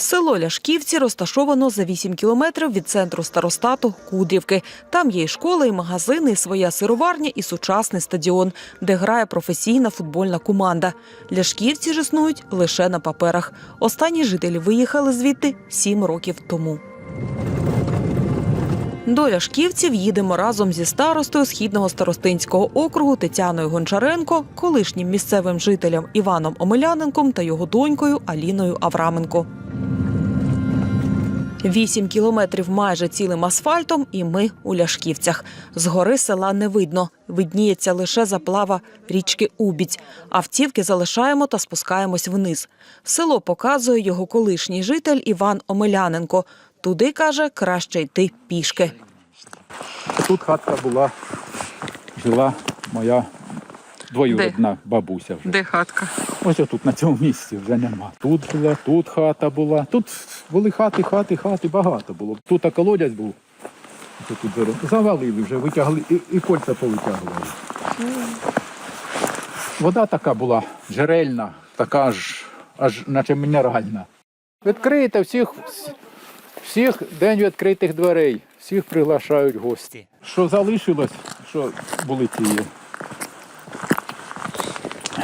Село Ляшківці розташовано за 8 кілометрів від центру старостату Кудрівки. Там є і школи, і магазини, і своя сироварня, і сучасний стадіон, де грає професійна футбольна команда. Ляшківці ж існують лише на паперах. Останні жителі виїхали звідти 7 років тому. До Ляшківців їдемо разом зі старостою східного старостинського округу Тетяною Гончаренко, колишнім місцевим жителем Іваном Омеляненком та його донькою Аліною Авраменко. Вісім кілометрів майже цілим асфальтом, і ми у Ляшківцях. Згори села не видно. Видніється лише заплава річки Убіць. Автівки залишаємо та спускаємось вниз. Село показує його колишній житель Іван Омеляненко. Туди каже, краще йти пішки. Тут хатка була, жила моя двоюрідна бабуся вже. Де хатка? Ось тут на цьому місці вже нема. Тут жила, тут хата була. Тут були хати, хати, хати, багато було. Тут а колодязь був. Тут зарос- завалили вже, витягли і, і кольця повитягували. Вода така була джерельна, така ж, аж наче мінеральна. Відкрите всіх, всіх день відкритих дверей, всіх приглашають гості. Що залишилось, що були ті.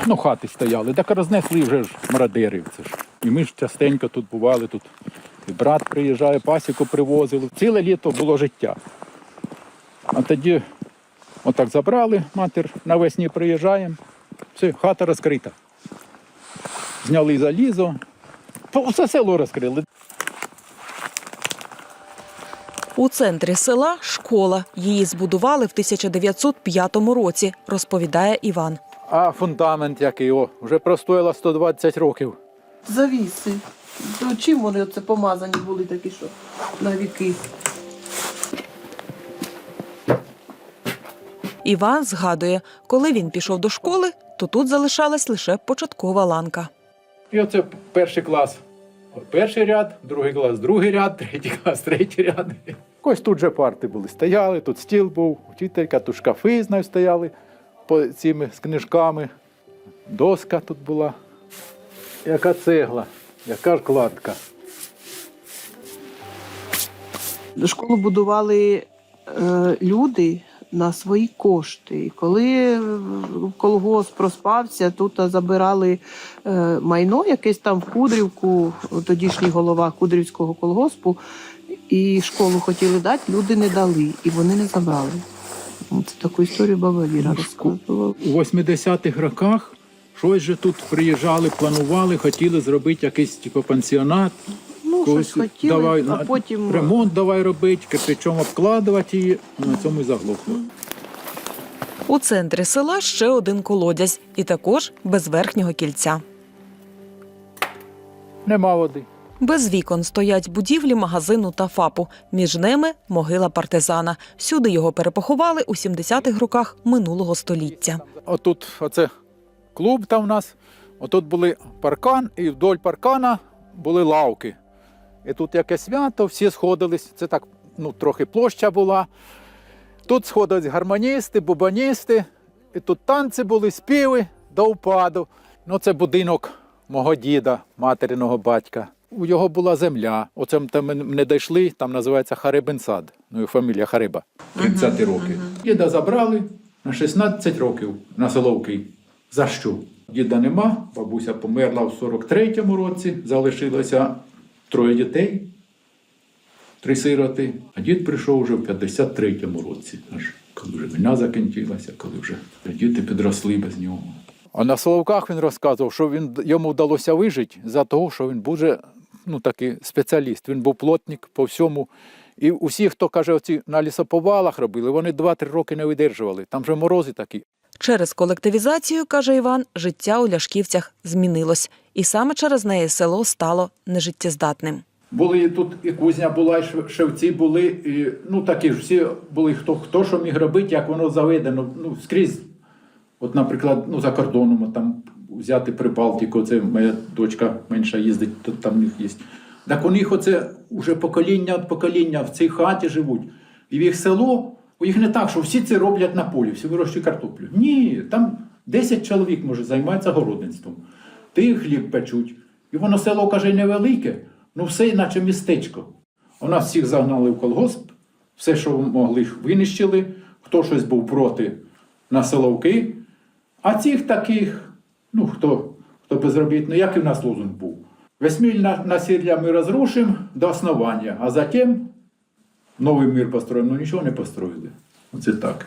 Ну, хати стояли, так рознесли вже ж мародери. Це ж. І ми ж частенько тут бували, тут і брат приїжджає, пасіку привозили. Ціле літо було життя. А тоді отак забрали, матір навесні приїжджаємо, все, хата розкрита. Зняли залізо, все село розкрили. У центрі села школа. Її збудували в 1905 році, розповідає Іван. А фундамент який, о, вже простояло 120 років. Завіси. То чим вони оце помазані були такі, що на віки? Іван згадує, коли він пішов до школи, то тут залишалась лише початкова ланка. І оце перший клас. Перший ряд, другий клас, другий ряд, третій клас, третій ряд. Ось тут же парти були. Стояли, тут стіл був, вчителька, тут шкафи знаю, стояли по цими з книжками. Доска тут була. Яка цегла, яка ж кладка. Школу будували е, люди на свої кошти. Коли е, колгосп проспався, тут забирали е, майно якесь там в Кудрівку, тодішній голова Кудрівського колгоспу, і школу хотіли дати, люди не дали, і вони не забрали. Це таку історію баба Віра розказувала. У 80-х роках щось же тут приїжджали, планували, хотіли зробити якийсь типу, пансіонат. Ну, щось хотіли, давай, а потім ремонт давай робити, кирпичом обкладувати її. На цьому і заглохло. У центрі села ще один колодязь, і також без верхнього кільця. Нема води. Без вікон стоять будівлі магазину та ФАПу. Між ними могила партизана. Сюди його перепоховали у 70-х роках минулого століття. Отут оце клуб там у нас. Отут були паркан, і вдоль паркана були лавки. І тут яке свято, всі сходились. Це так, ну, трохи площа була. Тут сходились гармоністи, бубаністи, і тут танці були, співи до упаду. Ну, це будинок мого діда, материного батька. У його була земля. Оце там ми не дійшли, там називається Харибинсад. Ну, і фамілія Хариба. 30 років. Діда забрали на 16 років на Соловкий. За що? Діда нема, бабуся померла в 43-му році, залишилося троє дітей, три сироти. А дід прийшов вже в 53-му році, аж коли вже війна закінчилася, коли вже діти підросли без нього. А на Соловках він розказував, що він, йому вдалося вижити за того, що він буде ну, такий спеціаліст. Він був плотник по всьому. І усі, хто каже, оці на лісоповалах робили, вони 2-3 роки не видержували. Там же морози такі. Через колективізацію, каже Іван, життя у Ляшківцях змінилось. І саме через неї село стало нежиттєздатним. Були тут і кузня була, і шевці були, і, ну такі ж всі були, хто, хто що міг робити, як воно заведено. Ну, скрізь, от, наприклад, ну, за кордоном там взяти Прибалтику, це моя дочка менша їздить, то там в них є. Так у них оце вже покоління від покоління в цій хаті живуть. І в їх село, у їх не так, що всі це роблять на полі, всі вирощують картоплю. Ні, там 10 чоловік може займається городництвом. Ти хліб печуть. І воно село, каже, невелике, Ну, все наче містечко. У нас всіх загнали в колгосп, все, що могли, винищили, хто щось був проти на Соловки. А цих таких, ну хто, хто безробітний, як і в нас лозунг був. Весь мир на, насилля ми розрушимо до основання, а затім новий мир построїмо. Ну нічого не построїли. Оце так.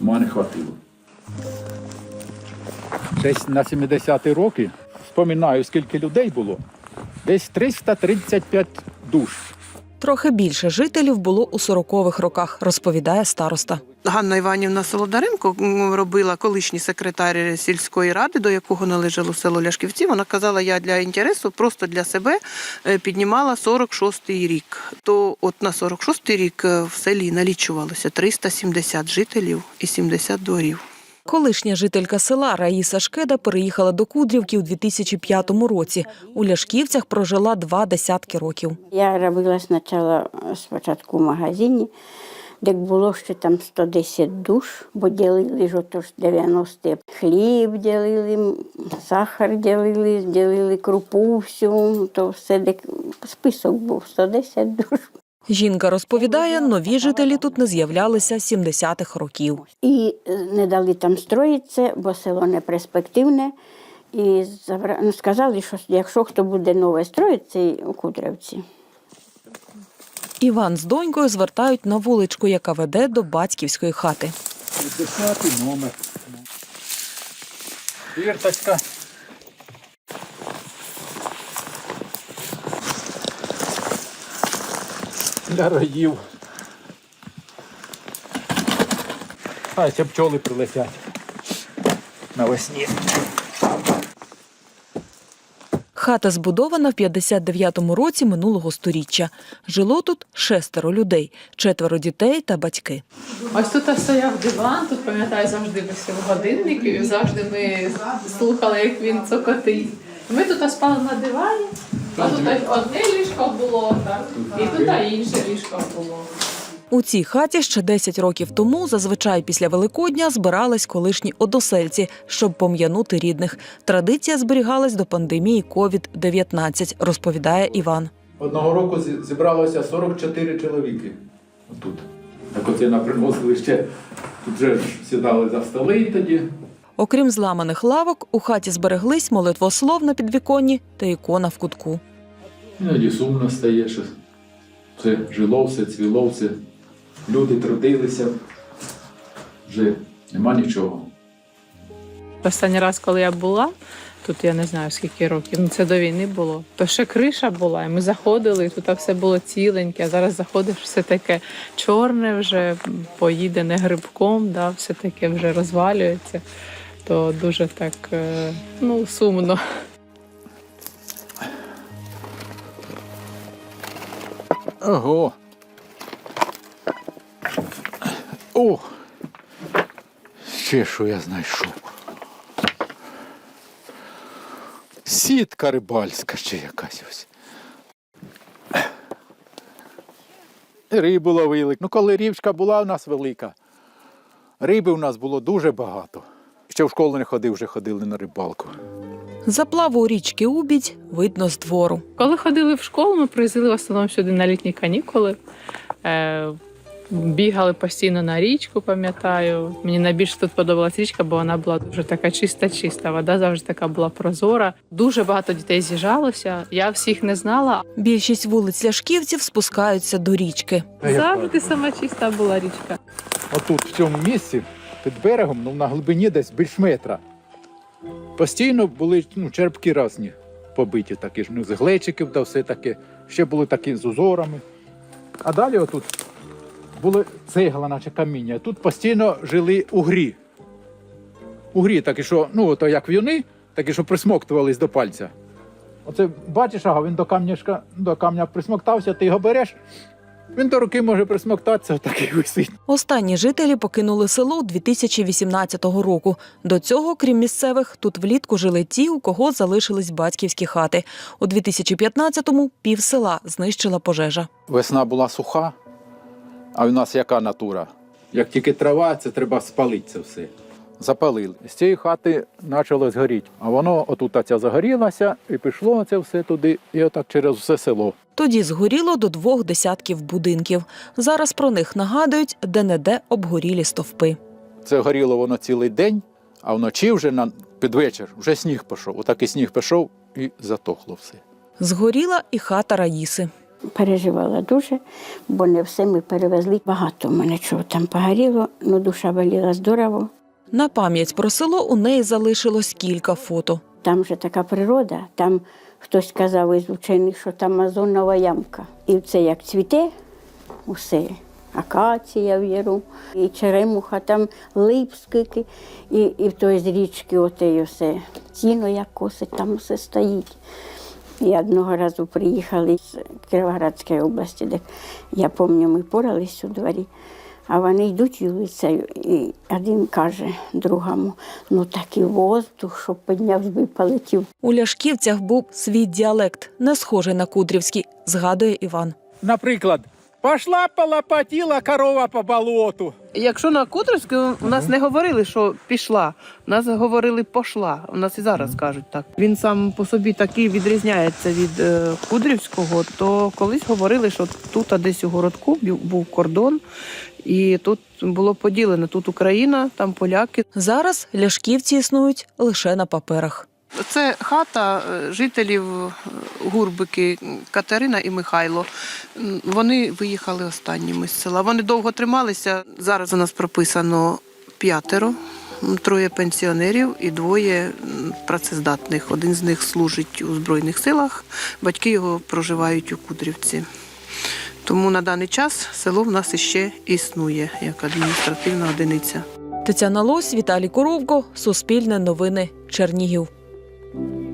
Ума не хватило. Десь на 70-ті роки, вспоминаю, скільки людей було. Десь 335 душ. Трохи більше жителів було у 40-х роках, розповідає староста. Ганна Іванівна Солодаренко робила колишній секретар сільської ради, до якого належало село Ляшківці. Вона казала, я для інтересу, просто для себе е, піднімала 46-й рік. То от на 46-й рік е, в селі налічувалося 370 жителів і 70 дворів. Колишня жителька села Раїса Шкеда переїхала до Кудрівки у 2005 році. У Ляшківцях прожила два десятки років. Я робила спочатку, спочатку в магазині, де було ще там 110 душ, бо ділили ж ото ж 90 хліб ділили, сахар ділили, ділили крупу всю, то все де список був 110 душ. Жінка розповідає, нові жителі тут не з'являлися з 70-х років. І е, не дали там строїтися, бо село не перспективне. І ну, сказали, що якщо хто буде нове строїтися у Кудрявці, Іван з донькою звертають на вуличку, яка веде до батьківської хати. 50 номер. Вірточка. Для роїв. Хай ще пчоли прилетять. Навесні. Хата збудована в 59-му році минулого сторіччя. Жило тут шестеро людей, четверо дітей та батьки. Ось тут стояв диван, тут пам'ятаю, завжди висів годинник, і завжди ми слухали, як він цокотить. Ми тут спали на дивані, а тут одне ліжко було, так, і тут інше ліжко було. У цій хаті ще 10 років тому, зазвичай після Великодня, збирались колишні односельці, щоб пом'янути рідних. Традиція зберігалась до пандемії COVID-19, розповідає Іван. Одного року зібралося 44 чоловіки. Отут. Так оце наприносили ще. Тут вже сідали за столи тоді. Окрім зламаних лавок, у хаті збереглись молитвослов на підвіконні та ікона в кутку. Іноді сумно стає, що це жило все, цвіло все. Люди трудилися. Вже нема нічого. Останній раз, коли я була, тут я не знаю скільки років, ну це до війни було, то ще криша була, і ми заходили, і тут все було ціленьке, а зараз заходиш, все таке чорне вже, поїдене грибком, да, все таке вже розвалюється. То дуже так е, ну, сумно. Ого. О! Ще що я знайшов. Сітка рибальська ще якась ось. Рибу ловили. Ну, коли річка була у нас велика, риби у нас було дуже багато. Ще в школу не ходив, вже ходили на рибалку. Заплаву у річки Убідь видно з двору. Коли ходили в школу, ми приїздили в основному сюди на літні канікули. Бігали постійно на річку, пам'ятаю. Мені найбільше тут подобалась річка, бо вона була дуже така чиста-чиста. Вода завжди така була прозора. Дуже багато дітей з'їжджалося. Я всіх не знала. Більшість вулиць Ляшківців спускаються до річки. Завжди сама чиста була річка. Отут, в цьому місці, під берегом, ну на глибині десь більш метра. Постійно були ну, черпки різні побиті такі ж, ну, з глечиків та все таке. Ще були такі з узорами. А далі отут були цегла, наче каміння. Тут постійно жили угрі. Угрі такі, що, ну, ото як в'юни, такі, що присмоктувались до пальця. Оце бачиш, ага, він до камня, до камня присмоктався, ти його береш, він до руки може присмоктатися, отакий висить. Останні жителі покинули село 2018 року. До цього, крім місцевих, тут влітку жили ті, у кого залишились батьківські хати. У 2015-му пів села знищила пожежа. Весна була суха, а в нас яка натура? Як тільки трава, це треба спалити це все. запалили. З цієї хати почало згоріти. А воно отут ця загорілося і пішло це все туди, і отак через все село. Тоді згоріло до двох десятків будинків. Зараз про них нагадують де-не-де обгорілі стовпи. Це горіло воно цілий день, а вночі вже на під вечір вже сніг пішов. Отак і сніг пішов і затохло все. Згоріла і хата Раїси. Переживала дуже, бо не все ми перевезли. Багато в мене чого там погоріло, ну душа боліла здорово. На пам'ять про село у неї залишилось кілька фото. Там же така природа, там хтось казав із учених, що там озонова ямка. І це як цвіте, усе. Акація в яру, і черемуха, там лип скільки, і, і в той з річки оте все. Ціно як косить, там все стоїть. І одного разу приїхали з Кіровоградської області, де я пам'ятаю, ми порались у дворі, а вони йдуть вулицею, і один каже другому, ну такий воздух, щоб підняв би полетів. У Ляшківцях був свій діалект, не схожий на кудрівський, згадує Іван. Наприклад, пішла полопатіла корова по болоту. Якщо на Кудрівську, у нас не говорили, що пішла, у нас говорили пошла. У нас і зараз кажуть так. Він сам по собі такий відрізняється від е, Кудрівського, то колись говорили, що тут а десь у городку бу- був кордон, і тут було поділено. Тут Україна, там поляки. Зараз ляшківці існують лише на паперах. Це хата е, жителів е, Гурбики Катерина і Михайло. Вони виїхали останніми з села. Вони довго трималися. Зараз у нас прописано п'ятеро, троє пенсіонерів і двоє працездатних. Один з них служить у Збройних силах, батьки його проживають у Кудрівці. Тому на даний час село в нас іще існує як адміністративна одиниця. Тетяна Лось, Віталій Коровко, Суспільне новини, Чернігів. Thank you.